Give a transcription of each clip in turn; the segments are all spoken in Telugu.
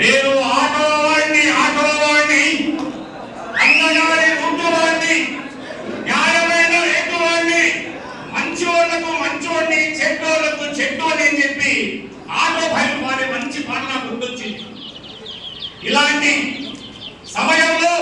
నేను ఆటో వాడిని ఆటో వాడిని అన్నగారి ముందు వాడిని న్యాయమైన రేటు వాడిని మంచి వాళ్ళకు మంచోడిని చెడ్డోళ్ళకు చెడ్డోని అని చెప్పి ఆటో భయం వారి మంచి పాట నాకు గుర్తొచ్చింది ఇలాంటి సమయంలో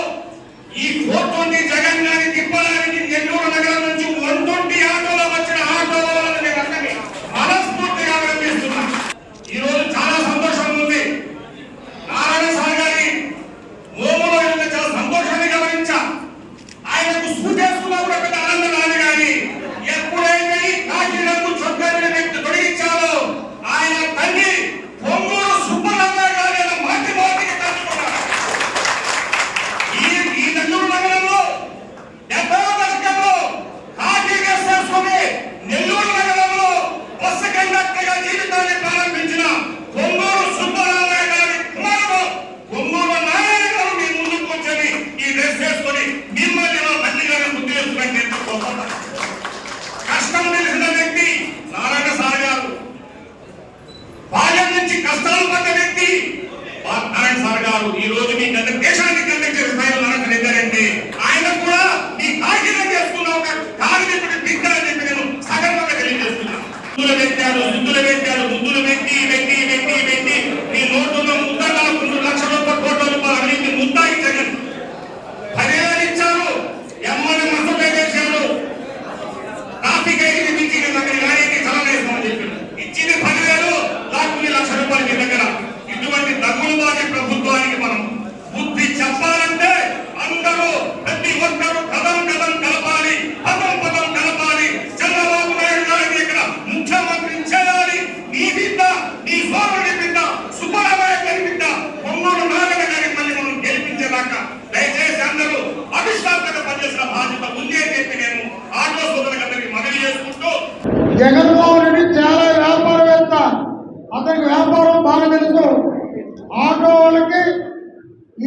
ముద్దులు ముద్దులు జగన్మోహన్ రెడ్డి చాలా వ్యాపారవేత్త. అతనికి వ్యాపారం బాగా తెలుసు. ఆటో వాళ్ళకి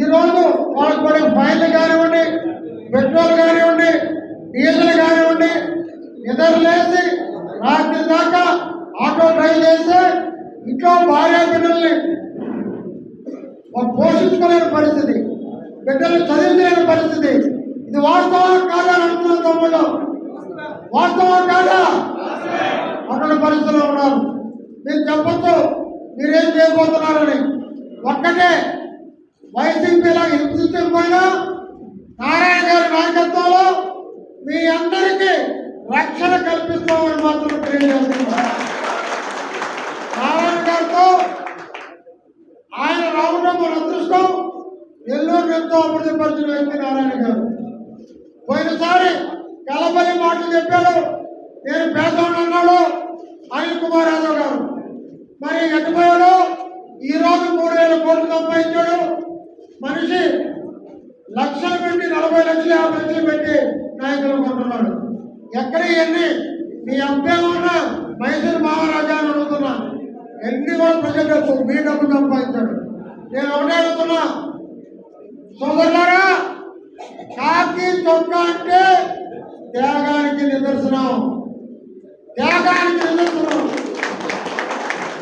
ఈరోజు వాళ్ళకి పడే ఫైన్లు కానివ్వండి పెట్రోల్ కానివ్వండి డీజిల్ కానివ్వండి నిద్రలేసి రాత్రి దాకా ఆటో డ్రైవ్ చేస్తే ఇంట్లో భార్య బిడ్డల్ని పోషించుకోలేని పరిస్థితి బిడ్డల్ని చదివించలేని పరిస్థితి. ఇది వాస్తవం కాదా అని తమ్ముళ్ళు? వాస్తవం కాదా? అటువంటి పరిస్థితిలో ఉన్నారు. మీరు చెప్పొచ్చు మీరేం చేయబోతున్నారని. ఒక్కటే వైసీపీలో హింసించకపోయినా నారాయణ గారి నాయకత్వంలో మీ అందరికీ రక్షణ కల్పిస్తామని మాత్రం తెలియజేస్తున్నారు నారాయణ గారితో ఆయన రావడం మన అదృష్టం. ఎల్లూరు ఎంతో అభివృద్ధిపరిచిన వ్యక్తి నారాయణ గారు. పోయినసారి కలబలి మాటలు చెప్పాడు నేను పేదోడు అన్నాడు అనిల్ కుమార్ యాదవ్ గారు. మరి ఎట్టుపోయాడు ఈ ఈరోజు మూడు వేల కోట్లు సంపాదించాడు. మనిషి లక్షలు పెట్టి నలభై లక్షలు యాభై లక్షలు పెట్టి నాయకులు కొంటున్నాడు. ఎక్కడ ఇవన్నీ? మీ ఉన్న మైసూరు మహారాజా అని అడుగుతున్నా. ఎన్ని కూడా ప్రజలు మీ డబ్బు సంపాదించాడు. నేను ఒకటే అడుగుతున్నా. సోదరులారా కాకి చొక్కా అంటే త్యాగానికి నిదర్శనం. త్యాగానికి నిదర్శనం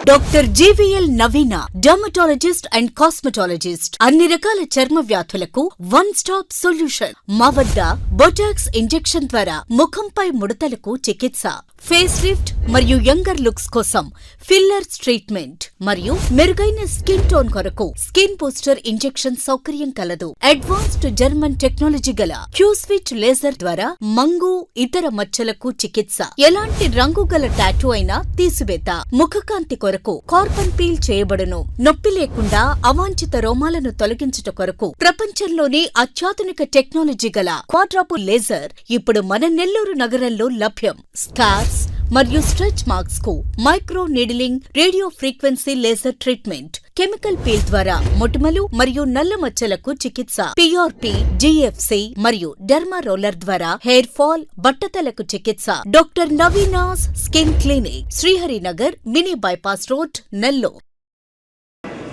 doctor GVL Naveena dermatologist and cosmetologist. అన్ని రకాల చర్మ వ్యాధులకు వన్ స్టాప్ సొల్యూషన్. మా వద్ద బొటాక్స్ ఇంజెక్షన్ ద్వారా ముఖంపై ముడతలకు చికిత్స ఫేస్ లిఫ్ట్ మరియు యంగర్ లుక్స్ కోసం ఫిల్లర్స్ ట్రీట్మెంట్ మరియు మెరుగైన స్కిన్ టోన్ కొరకు స్కిన్ బూస్టర్ ఇంజెక్షన్ సౌకర్యం కలదు. అడ్వాన్స్డ్ జర్మన్ టెక్నాలజీ గల క్యూస్విచ్ లేజర్ ద్వారా మంగు ఇతర మచ్చలకు చికిత్స. ఎలాంటి రంగు గల టాటూ అయినా తీసివేత. ముఖకాంతి కొరకు కార్బన్ పీల్ చేయబడును. నొప్పి లేకుండా అవాంఛిత రోమాలను తొలగించుట కొరకు ప్రపంచంలోనే అత్యాధునిక టెక్నాలజీ గల క్వాడ్రాపు లేజర్ ఇప్పుడు మన నెల్లూరు నగరంలో లభ్యం. స్కార్స్ మరియు stretch మార్క్స్కు micro needling radio frequency laser treatment. Chemical peel ద్వారా మొటిమలు మరియు నల్ల మచ్చలకు చికిత్స. పిఆర్పి జిఎఫ్సి మరియు డెర్మా రోలర్ ద్వారా హెయిర్ ఫాల్ బట్టతలకు చికిత్స. Doctor Naveena's skin clinic Sriharinagar mini bypass road నెల్లో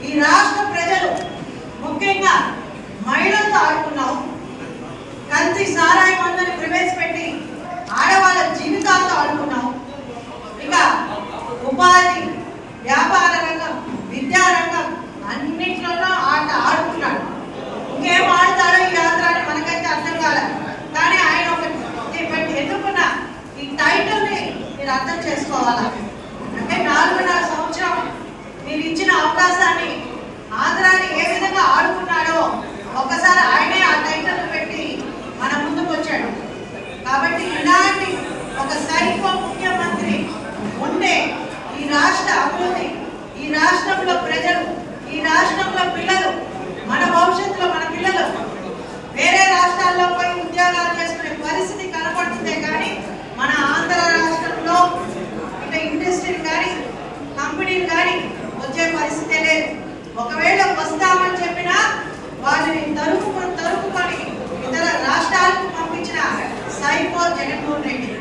ఈ రాష్ట్ర ప్రజలు ముఖ్యంగా మహిళలతో ఆడుకున్నాం. కంచి సారాయి మందని ప్రవేశపెట్టి కావాలా అంటే జగన్మోహన్ రెడ్డి